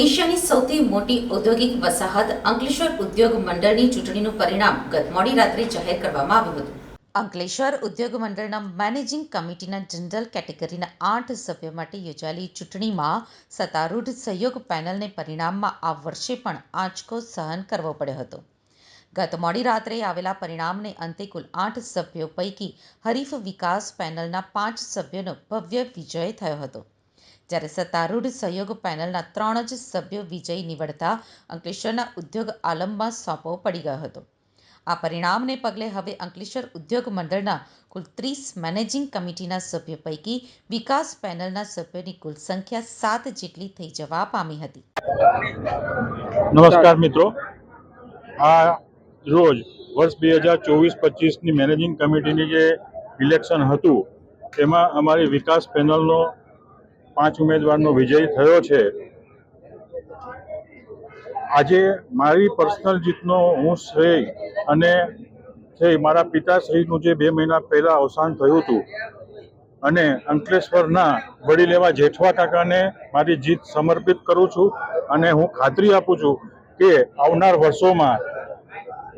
એશિયાની સૌથી મોટી ઔદ્યોગિક વસાહત અંકલેશ્વર ઉદ્યોગ મંડળની ચૂંટણીનું પરિણામ ગત મોડી રાત્રે જાહેર કરવામાં આવ્યું હતું. અંકલેશ્વર ઉદ્યોગ મંડળના મેનેજિંગ કમિટીના જનરલ કેટેગરીના આઠ સભ્યો માટે યોજાયેલી ચૂંટણીમાં સત્તારૂઢ સહયોગ પેનલને પરિણામમાં આ વર્ષે પણ આંચકો સહન કરવો પડ્યો હતો. ગત મોડી રાત્રે આવેલા પરિણામને અંતે કુલ આઠ સભ્યો પૈકી હરીફ વિકાસ પેનલના પાંચ સભ્યોનો ભવ્ય વિજય થયો હતો. જ્યારે સત્તારૂઢ સહયોગ પેનલના ત્રણ જ સભ્યો વિજય નીવડતા અંકલેશ્વરના ઉદ્યોગ આલમમાં સોંપો પડી ગયો હતો. આ પરિણામને પગલે હવે અંકલેશ્વર ઉદ્યોગ મંડળના કુલ ત્રીસ મેનેજિંગ કમિટીના સભ્યો પૈકી વિકાસ પેનલના સભ્યોની કુલ સંખ્યા સાત જેટલી થઈ જવા પામી હતી. નમસ્કાર મિત્રો. આ રોજ વર્ષ બે હજાર ચોવીસ પચીસની મેનેજિંગ કમિટીની જે ઇલેક્શન હતું તેમાં અમારી વિકાસ પેનલનો પાંચ ઉમેદવારનો વિજય થયો છે. આજે મારી પર્સનલ જીતનો હું શ્રેય અને છે મારા પિતાશ્રીનું જે બે મહિના પહેલાં અવસાન થયું હતું અને અંકલેશ્વરના વડીલ એવા જેઠવા કાકાને મારી જીત સમર્પિત કરું છું અને હું ખાતરી આપું છું કે આવનાર વર્ષોમાં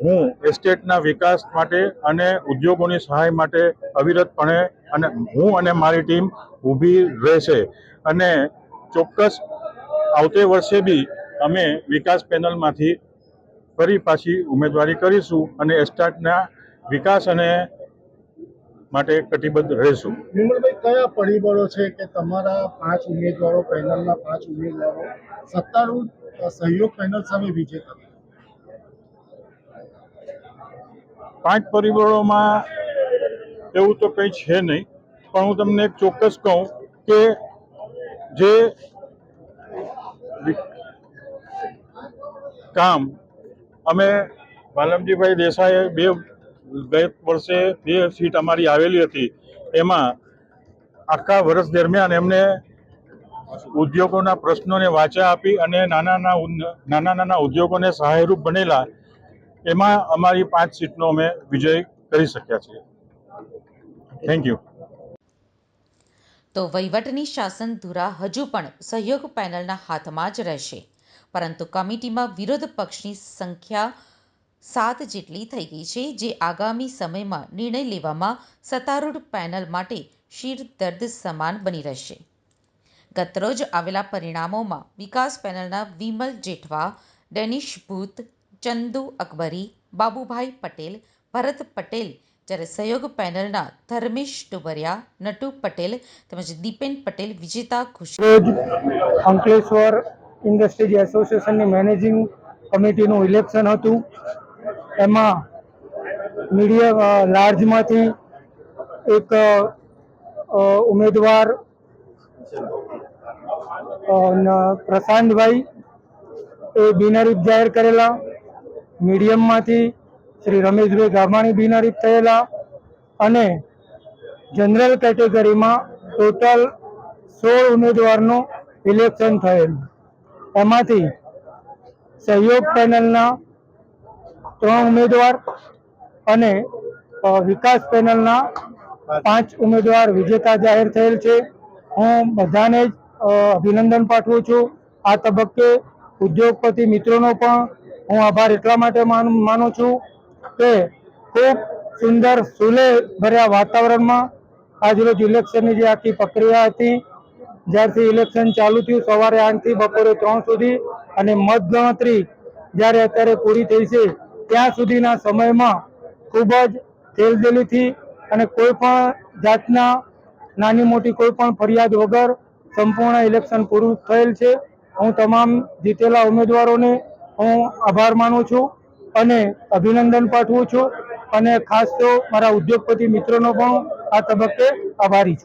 હું એસ્ટેટના વિકાસ માટે અને ઉદ્યોગોની સહાય માટે અવિરતપણે અને હું અને મારી ટીમ ઊભી રહેશે. અને ચોક્કસ આવતે વર્ષે બી અમે વિકાસ પેનલમાંથી ફરી પાછી ઉમેદવારી કરીશું અને એસ્ટેટના વિકાસ અને માટે કટિબદ્ધ રહેશું. વિમલભાઈ, કયા પરિબળો છે કે તમારા પાંચ ઉમેદવારો, પેનલના પાંચ ઉમેદવારો સત્તારૂઢ સહયોગ પેનલ સામે વિજેતા થયા? પાંચ પરિબળોમાં એવું તો કંઈ છે નહીં, પણ હું તમને એક ચોક્કસ કહું કે જે કામ અમે વાલમજીભાઈ દેસાઈએ બે ગત વર્ષે બે સીટ અમારી આવેલી હતી, એમાં આખા વર્ષ દરમિયાન એમને ઉદ્યોગોના પ્રશ્નોને વાચા આપી અને નાના નાના નાના નાના ઉદ્યોગોને સહાયરૂપ બનેલા એમાં અમારી પાંચ સીટનો અમે વિજય કરી શક્યા છીએ. થેન્ક યુ તો વહીવટની શાસન ધુરા હજુ પણ સહયોગ પેનલના હાથમાં જ રહેશે. પરંતુ કમિટીમાં વિરોધ પક્ષની સંખ્યા સાત જેટલી થઈ ગઈ છે, જે આગામી સમયમાં નિર્ણય લેવામાં સત્તારૂઢ પેનલ માટે શિર દર્દ સમાન બની રહેશે. ગતરોજ આવેલા પરિણામોમાં વિકાસ પેનલના વિમલ જેઠવા, ડેનિશ ભૂત ચંદુ અકબરી, બાબુભાઈ પટેલ, ભરત પટેલ જ્યારે સહયોગ પેનલના ધર્મેશ ટુબરિયા નટુ પટેલ તેમજ દીપેન પટેલ, વિજેતા ઘોષિત. અંકલેશ્વર ઇન્ડસ્ટ્રીઝ એસોસિએશનની મેનેજિંગ કમિટીનું ઇલેક્શન હતું. એમાં મીડિયા લાર્જમાંથી એક ઉમેદવાર પ્રશાંતભાઈ એ બિનહરીફ જાહેર કરેલા. મીડિયમમાંથી શ્રી રમેશભાઈ ગામાણી બિનહરીફ થયેલા અને જનરલ કેટેગરીમાં ટોટલ સોળ ઉમેદવારનું ઇલેક્શન થયેલું. એમાંથી સહયોગ પેનલના ત્રણ ઉમેદવાર અને વિકાસ પેનલના પાંચ ઉમેદવાર વિજેતા જાહેર થયેલ છે. હું બધાને જ અભિનંદન પાઠવું છું. આ તબક્કે ઉદ્યોગપતિ મિત્રોનો પણ હું આભાર એટલા માટે માનું છું કે ખૂબ સુંદર સુલે ભર્યા વાતાવરણમાં આજરોજ ઇલેક્શનની જે આખી પ્રક્રિયા હતી, જ્યારથી ઇલેક્શન ચાલુ થયું સવારે આઠથી બપોરે ત્રણ સુધી અને મતગણતરી જ્યારે અત્યારે પૂરી થઈ છે, ત્યાં સુધીના સમયમાં ખૂબ જ તેલદેલીથી અને કોઈ પણ જાતના નાની મોટી કોઈ પણ ફરિયાદ વગર સંપૂર્ણ ઇલેક્શન પૂરું થયેલ છે. હું તમામ જીતેલા ઉમેદવારોને હું આભાર માનું છું અને અભિનંદન પાઠવું છું અને ખાસ તો મારા ઉદ્યોગપતિ મિત્રોનો પણ આ તબક્કે આભારી છું.